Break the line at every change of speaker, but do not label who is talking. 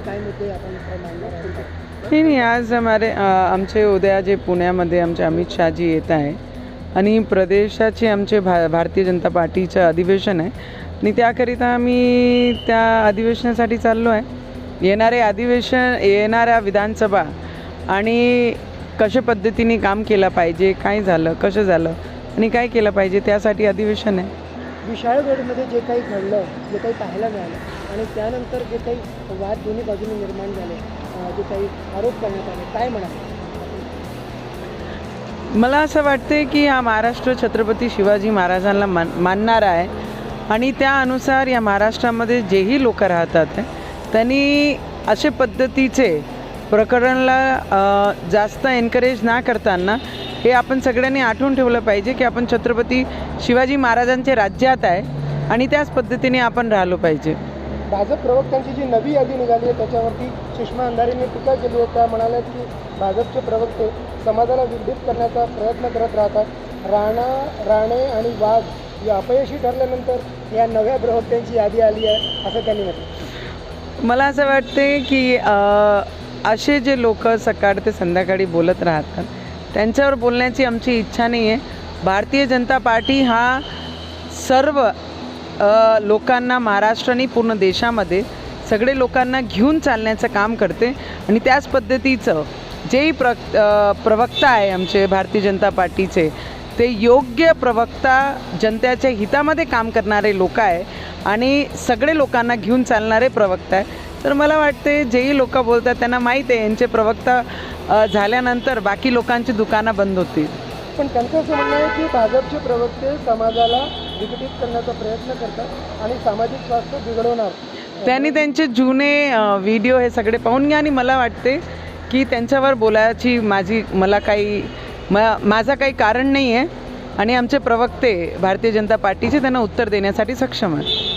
काय मांडणार आहे
नाही नाही आज हमारे आमचे उद्या जे पुण्यामध्ये आमचे अमित शहाजी येत आहे आणि प्रदेशाचे आमचे भा भारतीय जनता पार्टीचं अधिवेशन आहे. आणि त्याकरिता आम्ही त्या अधिवेशनासाठी चाललो आहे. येणारे अधिवेशन येणाऱ्या विधानसभा आणि कशा पद्धतीने काम केलं पाहिजे काय झालं कसं झालं आणि काय केलं पाहिजे त्यासाठी अधिवेशन आहे.
विशाळगडमध्ये जे काही घडलं जे काही पाहायला मिळालं आणि त्यानंतर जे काही वाद दोन्ही बाजूने निर्माण झाले जे काही आरोप करण्यात आले काय म्हणाले?
मला असं वाटते की हा महाराष्ट्र छत्रपती शिवाजी महाराजांना मान मानणारा आहे. आणि त्यानुसार या महाराष्ट्रामध्ये जेही लोक राहतात त्यांनी असे पद्धतीचे प्रकरणला जास्त एनकरेज ना करताना हे आपण सगळ्यांनी आठवून ठेवलं पाहिजे की आपण छत्रपती शिवाजी महाराजांचे राज्यात आहे आणि त्याच पद्धतीने आपण राहिलो पाहिजे.
भाजप प्रवक्त्यांची जी नवी यादी निघाली आहे त्याच्यावरती सुषमा अंधारेंनी टीका केली आहे. त्या म्हणाल्या की भाजपचे प्रवक्ते समाजाला विघटित करण्याचा प्रयत्न करत राहतात. राणा राणे आणि वाघ या अपयशी ठरल्यानंतर या नव्या प्रवक्त्यांची यादी आली आहे असं त्यांनी म्हटलं.
मला असं वाटते की असे जे लोक सकाळ ते संध्याकाळी बोलत राहतात त्यांच्यावर बोलण्याची आमची इच्छा नाही आहे भारतीय जनता पार्टी हा सर्व लोकांना महाराष्ट्र आणि पूर्ण देशामध्ये सगळे लोकांना घेऊन चालण्याचं काम करते आणि त्याच पद्धतीचं जेही प्र प्रवक्ता आहे आमचे भारतीय जनता पार्टीचे ते योग्य प्रवक्ता जनतेच्या हितामध्ये काम करणारे लोक आहे आणि सगळे लोकांना घेऊन चालणारे प्रवक्ता आहे. तर मला वाटते जेही लोक बोलतात त्यांना माहीत आहे यांचे प्रवक्ता झाल्यानंतर बाकी लोकांची दुकानं बंद होतील.
पण त्यांचं असं म्हणणं आहे की भाजपचे प्रवक्ते समाजाला विघटित करण्याचा प्रयत्न करतात आणि सामाजिक स्वास्थ्य बिघडवणार.
त्यांनी त्यांचे जुने व्हिडिओ हे सगळे पाहून घ्या आणि मला वाटते की त्यांच्यावर बोलायची माझी मला काही म माझा काही कारण नाही आहे आणि आमचे प्रवक्ते भारतीय जनता पार्टीचे त्यांना उत्तर देण्यासाठी सक्षम आहेत.